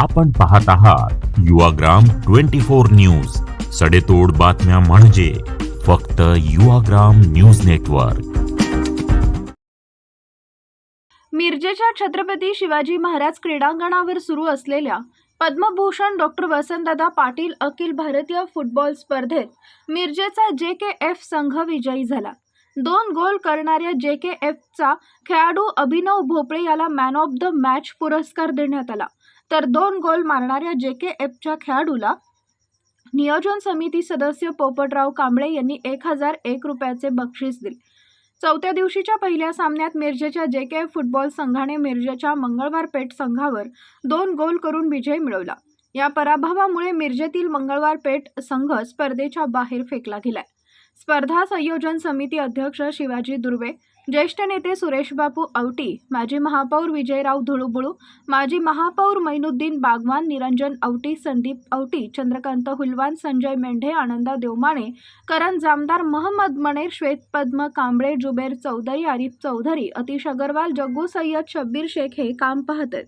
आपण पाहत आहात युवाग्राम ट्वेंटी फोर न्यूज. सडेतोड बातम्या म्हणजे फक्त युवाग्राम न्यूज नेटवर्क. मिरजेच्या छत्रपती शिवाजी महाराज क्रीडांगणावर सुरू असलेल्या पद्मभूषण डॉक्टर वसंतदादा पाटील अखिल भारतीय फुटबॉल स्पर्धेत मिरजेचा जे के एफ संघ विजयी झाला. दोन गोल करणाऱ्या जे के एफचा खेळाडू अभिनव भोपळे याला मॅन ऑफ द मॅच पुरस्कार देण्यात आला. तर दोन गोल मारणाऱ्या जे के एफच्या खेळाडूला नियोजन समिती सदस्य पोपटराव कांबळे यांनी एक हजार एक रुपयाचे बक्षीस दिले. चौथ्या दिवशीच्या पहिल्या सामन्यात मिरजेच्या जे के एफ फुटबॉल संघाने मिरजेच्या मंगळवार पेठ संघावर दोन गोल करून विजय मिळवला. या पराभवामुळे मिरजेतील मंगळवार पेठ संघ स्पर्धेच्या बाहेर फेकला गेलाय. स्पर्धा संयोजन समिती अध्यक्ष शिवाजी दुर्वे ज्येष्ठ नेते सुरेशबापू औटी माजी महापौर विजयराव धुळुबुळू माजी महापौर मैनुद्दीन बागवान निरंजन औटी संदीप औटी चंद्रकांत हुलवान संजय मेंढे आनंदा देवमाणे करण जामदार महम्मद मणे श्वेत पद्म कांबळे जुबेर चौधरी आरिफ चौधरी अतिश अगरवाल जग्गू सय्यद शब्बीर शेख हे काम पाहत आहेत